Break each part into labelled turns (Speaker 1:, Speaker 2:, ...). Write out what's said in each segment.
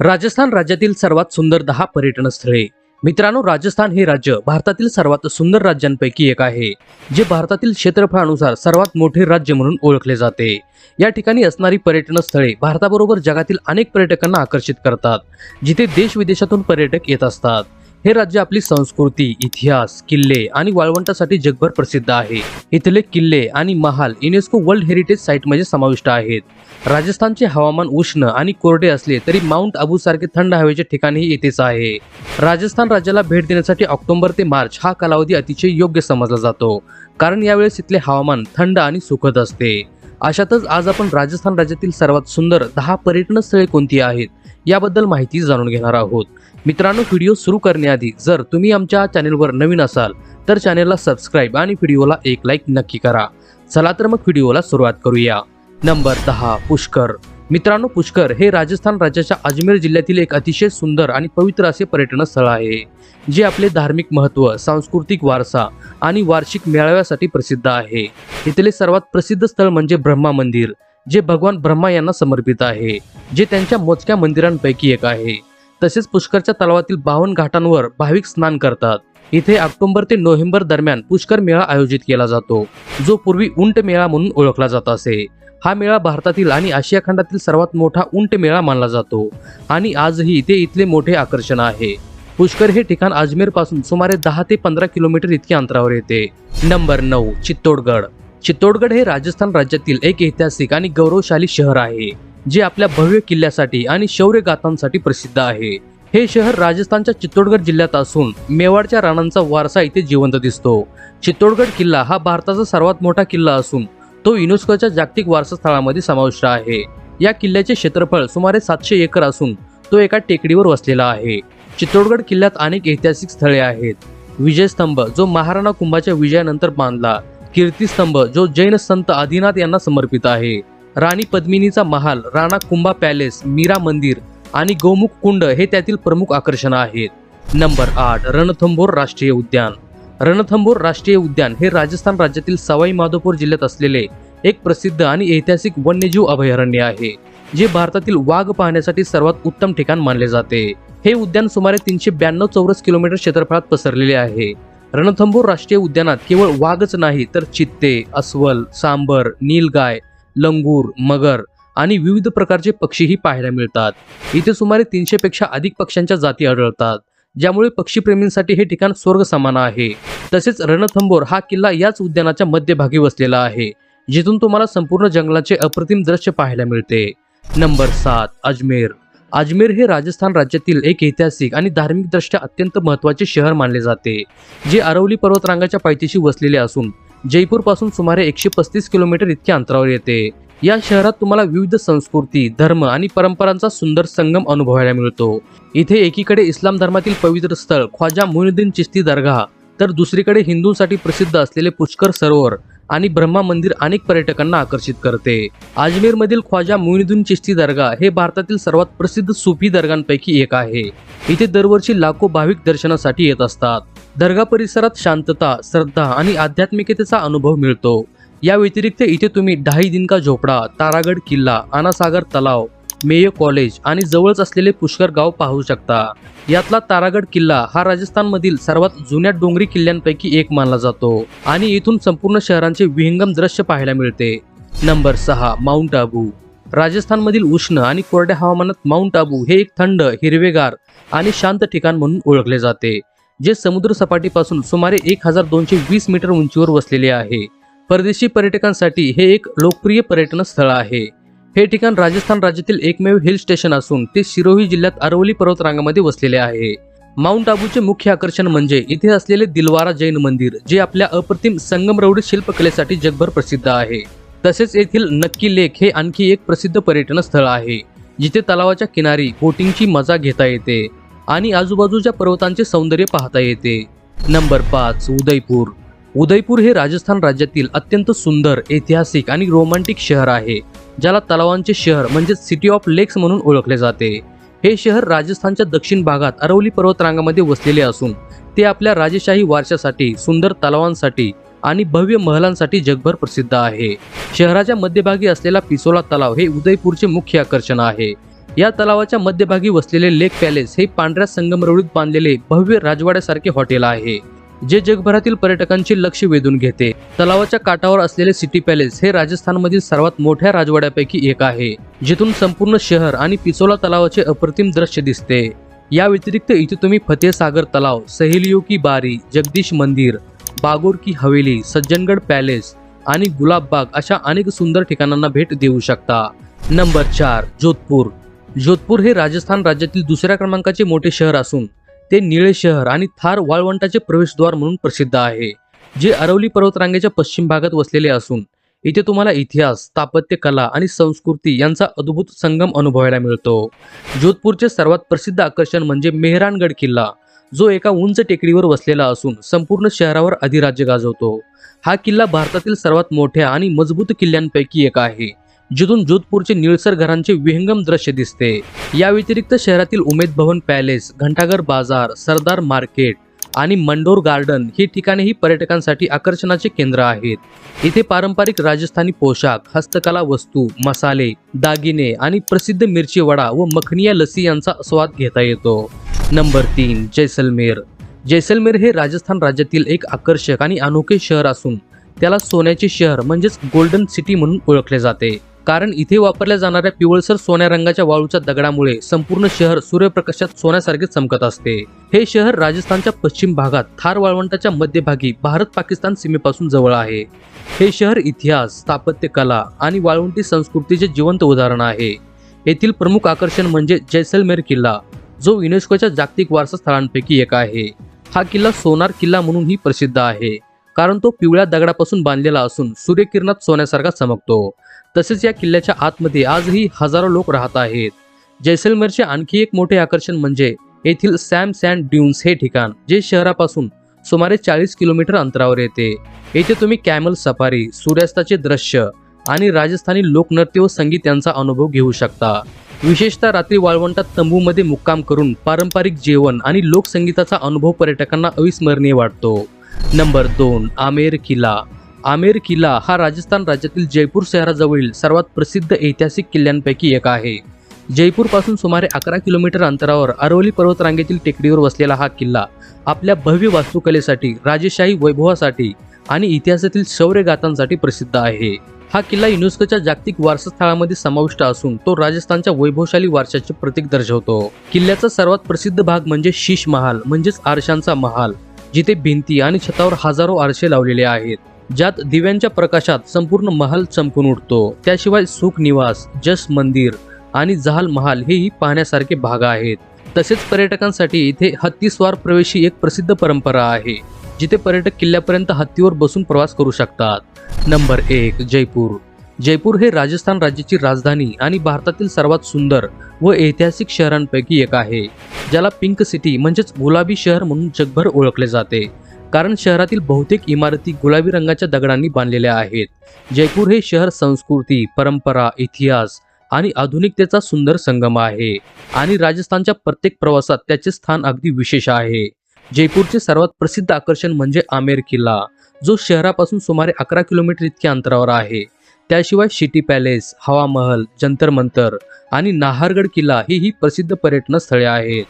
Speaker 1: राजस्थान राज्यातील सर्वात सुंदर दहा पर्यटन स्थळे. मित्रांनो राजस्थान हे राज्य भारतातील सर्वात सुंदर राज्यांपैकी एक आहे जे भारतातील क्षेत्रफळानुसार सर्वात मोठे राज्य म्हणून ओळखले जाते. या ठिकाणी असणारी पर्यटन स्थळे भारताबरोबर जगातील अनेक पर्यटकांना आकर्षित करतात जिथे देश विदेशातून पर्यटक येत असतात. हे राज्य आपली संस्कृती इतिहास किल्ले आणि वाळवंटासाठी जगभर प्रसिद्ध आहे. इथले किल्ले आणि महाल युनेस्को वर्ल्ड हेरिटेज साईटमध्ये समाविष्ट आहेत. राजस्थानचे हवामान उष्ण आणि कोरडे असले तरी माउंट आबू सारखे थंड हवेचे ठिकाणही येथेच आहे. राजस्थान राज्याला भेट देण्यासाठी ऑक्टोबर ते मार्च हा कालावधी अतिशय योग्य समजला जातो कारण यावेळेस इथले हवामान थंड आणि सुखद असते. अशातच आज आपण राजस्थान राज्यातील सर्वात सुंदर दहा पर्यटन स्थळे कोणती आहेत? याबद्दल माहिती जाणून घेणार आहोत. मित्रांनो व्हिडिओ सुरू करण्याआधी जर तुम्ही आमच्या चॅनेलवर नवीन असाल तर चॅनेलला सबस्क्राईब आणि व्हिडिओला एक लाईक नक्की करा. चला तर मग व्हिडिओला सुरुवात करूया. नंबर दहा पुष्कर. मित्रांनो पुष्कर हे राजस्थान राज्याच्या अजमेर जिल्ह्यातील एक अतिशय सुंदर आणि पवित्र असे पर्यटन स्थळ आहे जे आपले धार्मिक महत्त्व सांस्कृतिक वारसा आणि वार्षिक मेळाव्यासाठी प्रसिद्ध आहे. इथले सर्वात प्रसिद्ध स्थळ म्हणजे ब्रह्मा मंदिर. जे भगवान ब्रह्मा यांना समर्पित आहे जे त्यांच्या मोजक्या मंदिरांपैकी एक आहे. तसेच पुष्करच्या तलावातील बावन घाटांवर भाविक स्नान करतात. इथे ऑक्टोबर ते नोव्हेंबर दरम्यान पुष्कर मेळा आयोजित केला जातो जो पूर्वी उंट मेळा म्हणून ओळखला जात असे. हा मेळा भारतातील आणि आशिया खंडातील सर्वात मोठा उंट मेळा मानला जातो आणि आजही ते इथले मोठे आकर्षण आहे. पुष्कर हे ठिकाण अजमेरपासून सुमारे दहा ते पंधरा किलोमीटर इतक्या अंतरावर येते. नंबर नऊ चित्तोडगड. चित्तोडगड हे राजस्थान राज्यातील एक ऐतिहासिक आणि गौरवशाली शहर आहे जे आपल्या भव्य किल्ल्यासाठी आणि शौर्य गाथांसाठी प्रसिद्ध आहे. हे शहर राजस्थानच्या चित्तोडगड जिल्ह्यात असून मेवाडच्या राणांचा वारसा इथे जिवंत दिसतो. चित्तोडगड किल्ला हा भारताचा सर्वात मोठा किल्ला असून तो युनेस्कोच्या जागतिक वारसा स्थळामध्ये समाविष्ट आहे. या किल्ल्याचे क्षेत्रफळ सुमारे सातशे एकर असून तो एका टेकडीवर वसलेला आहे. चित्तोडगड किल्ल्यात अनेक ऐतिहासिक स्थळे आहेत. विजयस्तंभ जो महाराणा कुंभाच्या विजयानंतर बांधला कीर्तिस्तंभ जो जैन संत आदिनाथ यांना समर्पित आहे. राणी पद्मिनीचा महाल राणा कुंभा पॅलेस मीरा मंदिर आणि गोमुख कुंड हे त्यातील प्रमुख आकर्षण आहेत. नंबर आठ रणथंबोर राष्ट्रीय उद्यान. रणथंबोर राष्ट्रीय उद्यान हे राजस्थान राज्यातील सवाई माधोपूर जिल्ह्यात असलेले एक प्रसिद्ध आणि ऐतिहासिक वन्यजीव अभयारण्य आहे जे भारतातील वाघ पाहण्यासाठी सर्वात उत्तम ठिकाण मानले जाते. हे उद्यान सुमारे तीनशे ब्याण्णव चौरस किलोमीटर क्षेत्रफळात पसरलेले आहे. रणथंबोर राष्ट्रीय उद्यानात केवळ वाघच नाही तर चित्ते अस्वल सांबर नीलगाय लंगूर मगर आणि विविध प्रकारचे पक्षीही पाहायला मिळतात. इथे सुमारे तीनशे पेक्षा अधिक पक्ष्यांच्या जाती आढळतात ज्यामुळे पक्षीप्रेमींसाठी हे ठिकाण स्वर्ग समान आहे. तसेच रणथंबोर हा किल्ला याच उद्यानाच्या मध्यभागी वसलेला आहे जिथून तुम्हाला संपूर्ण जंगलाचे अप्रतिम दृश्य पाहायला मिळते. नंबर सात अजमेर. अजमेर हे राजस्थान राज्यातील एक ऐतिहासिक आणि धार्मिकदृष्ट्या अत्यंत महत्त्वाचे शहर मानले जाते जे अरवली पर्वतरांगाच्या पायथ्याशी वसलेले असून जयपूरपासून सुमारे एकशे पस्तीस किलोमीटर इतक्या अंतरावर येते. या शहरात तुम्हाला विविध संस्कृती धर्म आणि परंपरांचा सुंदर संगम अनुभवायला मिळतो. इथे एकीकडे इस्लाम धर्मातील पवित्र स्थळ ख्वाजा मुहिद्दीन चिस्ती दर्गा तर दुसरीकडे हिंदूंसाठी प्रसिद्ध असलेले पुष्कर सरोवर आणि ब्रह्मा मंदिर अनेक पर्यटकांना आकर्षित करते. अजमेरमधील ख्वाजा मुइनुद्दीन चिश्ती दर्गा हे भारतातील सर्वात प्रसिद्ध सुफी दर्गांपैकी एक आहे. इथे दरवर्षी लाखो भाविक दर्शनासाठी येत असतात. दर्गा परिसरात शांतता श्रद्धा आणि आध्यात्मिकतेचा अनुभव मिळतो. या व्यतिरिक्त इथे तुम्ही ढाई दिनका झोपडा तारागड किल्ला अनासागर तलाव मेयो कॉलेज आणि जवळच असलेले पुष्कर गाव पाहू शकता. यातला तारागड किल्ला हा राजस्थानमधील सर्वात जुन्या डोंगरी किल्ल्यांपैकी एक मानला जातो आणि इथून संपूर्ण शहरांचे विहंगम दृश्य पाहायला मिळते. नंबर सहा माउंट आबू. राजस्थानमधील उष्ण आणि कोरड्या हवामानात माउंट आबू हे एक थंड हिरवेगार आणि शांत ठिकाण म्हणून ओळखले जाते जे समुद्र सपाटीपासून सुमारे एक हजार दोनशे वीस मीटर उंचीवर वसलेले आहे. परदेशी पर्यटकांसाठी हे एक लोकप्रिय पर्यटन स्थळ आहे. हे ठिकाण राजस्थान राज्यातील एकमेव हिल स्टेशन असून ते सिरोही जिल्ह्यात अरवली पर्वतरांगामध्ये वसलेले आहे. माउंट आबूचे मुख्य आकर्षण म्हणजे इथे असलेले दिलवारा जैन मंदिर जे आपल्या अप्रतिम संगमरवडी शिल्पकलेसाठी जगभर प्रसिद्ध आहे. तसेच येथील नक्की लेक हे आणखी एक प्रसिद्ध पर्यटन स्थळ आहे जिथे तलावाच्या किनारी बोटिंगची मजा घेता येते आणि आजूबाजूच्या पर्वतांचे सौंदर्य पाहता येते. नंबर पाच उदयपूर. उदयपूर हे राजस्थान राज्यातील अत्यंत सुंदर ऐतिहासिक आणि रोमांटिक शहर आहे ज्याला तलावांचे शहर म्हणजे सिटी ऑफ लेक्स म्हणून ओळखले जाते. हे शहर राजस्थानच्या दक्षिण भागात अरवली पर्वतरांगामध्ये वसलेले असून ते आपल्या राजेशाही वारशासाठी सुंदर तलावांसाठी आणि भव्य महलांसाठी जगभर प्रसिद्ध आहे. शहराच्या मध्यभागी असलेला पिसोला तलाव हे उदयपूरचे मुख्य आकर्षण आहे. या तलावाच्या मध्यभागी वसलेले लेक पॅलेस हे पांढऱ्या संगमरवळीत बांधलेले भव्य राजवाड्यासारखे हॉटेल आहे. जे जगभरातील पर्यटकांचे लक्ष वेधून घेते. तलावाच्या काठावर असलेले सिटी पॅलेस हे राजस्थानमधील सर्वात मोठ्या राजवाड्यापैकी एक आहे. जिथून संपूर्ण शहर आणि पिसोला तलावाचे अप्रतिम दृश्य दिसते. या व्यतिरिक्त इथे तुम्ही फतेहसागर तलाव सहेलियो की बारी जगदीश मंदिर बागोर की हवेली सज्जनगड पॅलेस आणि गुलाबबाग अशा अनेक सुंदर ठिकाणांना भेट देऊ शकता. नंबर चार जोधपूर. जोधपूर हे राजस्थान राज्यातील दुसऱ्या क्रमांकाचे मोठे शहर असून ते निळे शहर आणि थार वाळवंटाचे प्रवेशद्वार म्हणून प्रसिद्ध आहे जे अरवली पर्वतरांगेच्या पश्चिम भागात वसलेले असून इथे तुम्हाला इतिहास स्थापत्य कला आणि संस्कृती यांचा अद्भुत संगम अनुभवायला मिळतो. जोधपूरचे सर्वात प्रसिद्ध आकर्षण म्हणजे मेहरानगड किल्ला जो एका उंच टेकडीवर वसलेला असून संपूर्ण शहरावर अधिराज्य गाजवतो. हा किल्ला भारतातील सर्वात मोठ्या आणि मजबूत किल्ल्यांपैकी एक आहे. जिथून जोधपूरचे निळसर घरांचे विहंगम दृश्य दिसते. या व्यतिरिक्त शहरातील उमेद भवन पॅलेस घंटाघर बाजार सरदार मार्केट आणि मंडोर गार्डन ही ठिकाणेही पर्यटकांसाठी आकर्षणाचे केंद्र आहेत. इथे पारंपरिक राजस्थानी पोशाख हस्तकला वस्तू मसाले दागिने आणि प्रसिद्ध मिरची वडा व मखनिया लसी यांचा स्वाद घेता येतो. नंबर तीन जैसलमेर. जैसलमेर हे राजस्थान राज्यातील एक आकर्षक आणि अनोखे शहर असून त्याला सोन्याचे शहर म्हणजेच गोल्डन सिटी म्हणून ओळखले जाते. कारण इथे वापरल्या जाणाऱ्या पिवळसर सोन्या रंगाच्या वाळूच्या दगडामुळे संपूर्ण शहर सूर्यप्रकाशात सोन्यासारखे चमकत असते. हे शहर राजस्थानच्या पश्चिम भागात थार वाळवंटाच्या मध्यभागी भारत पाकिस्तान सीमेपासून जवळ आहे. हे शहर इतिहास स्थापत्य कला आणि वाळवंटी संस्कृतीचे जिवंत उदाहरण आहे. येथील प्रमुख आकर्षण म्हणजे जैसलमेर किल्ला जो युनेस्कोच्या जागतिक वारसा स्थळांपैकी एक आहे. हा किल्ला सोनार किल्ला म्हणूनही प्रसिद्ध आहे कारण तो पिवळ्या दगडापासून बांधलेला असून सूर्यकिरणात सोन्यासारखा चमकतो. तसेच या किल्ल्याच्या आतमध्ये आजही हजारो लोक राहत आहेत. जैसलमेरचे आणखी एक मोठे आकर्षण म्हणजे येथील सॅम सँड ड्यून्स हे ठिकाण जे शहरापासून सुमारे चाळीस किलोमीटर अंतरावर येते. येथे तुम्ही कॅमल सफारी सूर्यास्ताचे दृश्य आणि राजस्थानी लोकनृत्य व संगीत यांचा अनुभव घेऊ शकता. विशेषतः रात्री वाळवंटात तंबूमध्ये मुक्काम करून पारंपरिक जेवण आणि लोकसंगीताचा अनुभव पर्यटकांना अविस्मरणीय वाटतो. नंबर दोन आमेर किल्ला. आमेर किल्ला हा राजस्थान राज्यातील जयपूर शहराजवळील सर्वात प्रसिद्ध ऐतिहासिक किल्ल्यांपैकी एक आहे. जयपूरपासून सुमारे अकरा किलोमीटर अंतरावर अरवली पर्वतरांगेतील टेकडीवर वसलेला हा किल्ला आपल्या भव्य वास्तुकलेसाठी राजेशाही वैभवासाठी आणि इतिहासातील शौर्यगाथांसाठी प्रसिद्ध आहे. हा किल्ला युनेस्कोच्या जागतिक वारसास्थळामध्ये समाविष्ट असून तो राजस्थानच्या वैभवशाली वारशाचे प्रतीक दर्शवतो. किल्ल्याचा सर्वात प्रसिद्ध भाग म्हणजे शीश महाल म्हणजेच आरशांचा महाल जिथे भिंती आणि छतावर हजारो आरशे लावलेले आहेत. ज्यात दिव्यांच्या प्रकाशात संपूर्ण महाल चमकून उठतो. त्याशिवाय सुख निवास जस मंदिर आणि जहाल महाल हेही पाहण्यासारखे भाग आहेत. तसेच पर्यटकांसाठी इथे हत्तीस्वार प्रवेश ही एक प्रसिद्ध परंपरा आहे जिथे पर्यटक किल्ल्यापर्यंत हत्तीवर बसून प्रवास करू शकतात. नंबर एक जयपूर. जयपूर हे राजस्थान राज्याची राजधानी आणि भारतातील सर्वात सुंदर व ऐतिहासिक शहरांपैकी एक आहे ज्याला पिंक सिटी म्हणजेच गुलाबी शहर म्हणून जगभर ओळखले जाते. कारण शहरातील बहुतेक इमारती गुलाबी रंगाच्या दगडांनी बांधलेल्या आहेत. जयपूर हे शहर संस्कृती परंपरा इतिहास आणि आधुनिकतेचा सुंदर संगम आहे आणि राजस्थानच्या प्रत्येक प्रवासात त्याचे स्थान अगदी विशेष आहे. जयपूरचे सर्वात प्रसिद्ध आकर्षण म्हणजे आमेर किल्ला जो शहरापासून सुमारे अकरा किलोमीटर इतक्या अंतरावर आहे. त्याशिवाय शिटी पॅलेस हवा महल जंतर मंतर आणि नाहरगड किल्ला ही ही प्रसिद्ध पर्यटन स्थळे आहेत.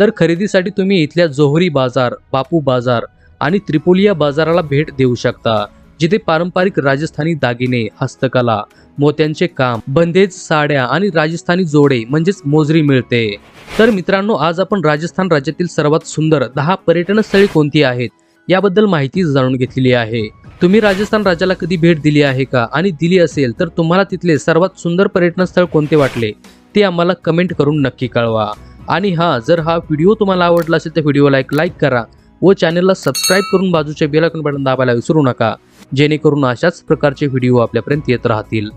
Speaker 1: तर खरेदीसाठी तुम्ही इथल्या जोहरी बाजार बापू बाजार आणि त्रिपोलिया बाजाराला भेट देऊ शकता जिथे पारंपरिक राजस्थानी दागिने हस्तकला मोत्यांचे काम बंदेज साड्या आणि राजस्थानी जोडे म्हणजेच मोजरी मिळते. तर मित्रांनो आज आपण राजस्थान राज्यातील सर्वात सुंदर दहा पर्यटन स्थळे कोणती आहेत याबद्दल माहिती जाणून घेतलेली आहे. तुम्ही राजस्थान राज्याला कधी भेट दिली आहे का आणि दिली असेल तर तुम्हाला तिथले सर्वात सुंदर पर्यटन स्थळ कोणते वाटले ते आम्हाला कमेंट करून नक्की कळवा. आणि हा जर हा व्हिडिओ तुम्हाला आवडला असेल तर व्हिडिओला एक लाईक करा. व चॅनलला सबस्क्राईब करून बाजूच्या बेल बटन दाबायला विसरू नका जेणेकरून अशाच प्रकारचे व्हिडिओ आपल्यापर्यंत येत राहतील.